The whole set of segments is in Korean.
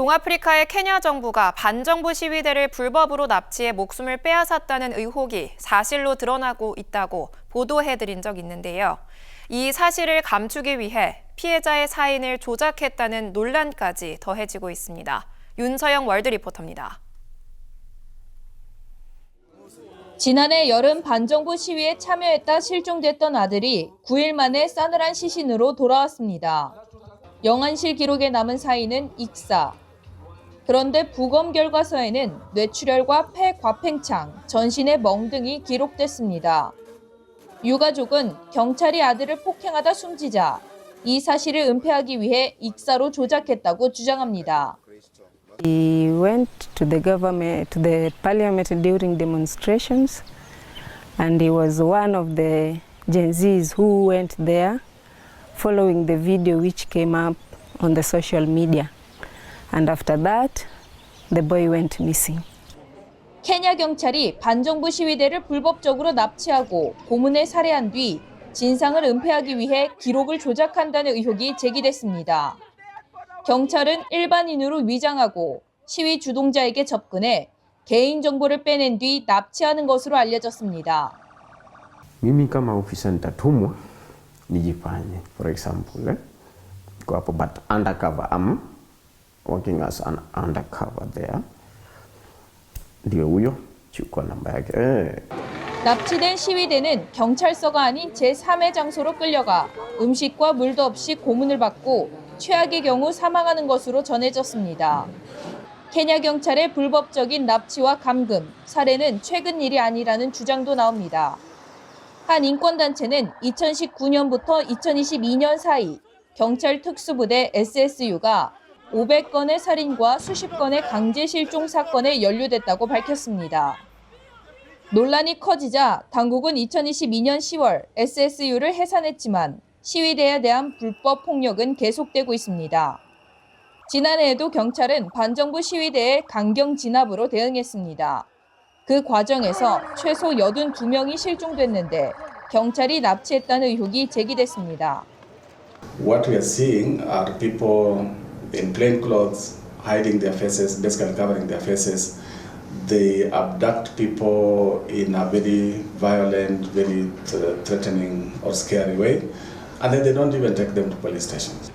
동아프리카의 케냐 정부가 반정부 시위대를 불법으로 납치해 목숨을 빼앗았다는 의혹이 사실로 드러나고 있다고 보도해드린 적 있는데요. 이 사실을 감추기 위해 피해자의 사인을 조작했다는 논란까지 더해지고 있습니다. 윤서영 월드 리포터입니다. 지난해 여름 반정부 시위에 참여했다 실종됐던 아들이 9일 만에 싸늘한 시신으로 돌아왔습니다. 영안실 기록에 남은 사인은 익사. 그런데 부검 결과서에는 뇌출혈과 폐 과팽창, 전신의 멍 등이 기록됐습니다. 유가족은 경찰이 아들을 폭행하다 숨지자 이 사실을 은폐하기 위해 익사로 조작했다고 주장합니다. He went to the government, to the parliament during demonstrations, and he was one of the Gen Zs who went there following the video which came up on the social media. And after that, the boy went missing. 케냐 경찰이 반정부 시위대를 불법적으로 납치하고 고문에 살해한 뒤 진상을 은폐하기 위해 기록을 조작한다는 의혹이 제기됐습니다. 경찰은 일반인으로 위장하고 시위 주동자에게 접근해 개인 정보를 빼낸 뒤 납치하는 것으로 알려졌습니다. Mimi kama ofisa nitatumwa nijifanye, for example eh, kwa hapo but undercover am working as an undercover there, ndio huyo, chukua namba yake eh. 납치된 시위대는 경찰서가 아닌 제3의 장소로 끌려가 음식과 물도 없이 고문을 받고 최악의 경우 사망하는 것으로 전해졌습니다. 케냐 경찰의 불법적인 납치와 감금, 살해는 최근 일이 아니라는 주장도 나옵니다. 한 인권단체는 2019년부터 2022년 사이 경찰 특수부대 SSU가 500건의 살인과 수십 건의 강제 실종 사건에 연루됐다고 밝혔습니다. 논란이 커지자 당국은 2022년 10월 SSU를 해산했지만 시위대에 대한 불법 폭력은 계속되고 있습니다. 지난해에도 경찰은 반정부 시위대의 강경 진압으로 대응했습니다. 그 과정에서 최소 82명이 실종됐는데 경찰이 납치했다는 의혹이 제기됐습니다. What we are seeing are people in plain clothes hiding their faces, basically covering their faces. They abduct people in a very violent, very th- threatening or scary way, and then they don't even take them to police stations.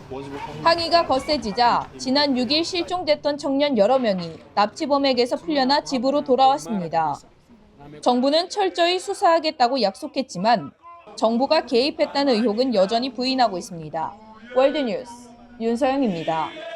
항의가 거세지자 지난 6일 실종됐던 청년 여러 명이 납치범에게서 풀려나 집으로 돌아왔습니다. 정부는 철저히 수사하겠다고 약속했지만 정부가 개입했다는 의혹은 여전히 부인하고 있습니다. 월드뉴스 윤서영입니다.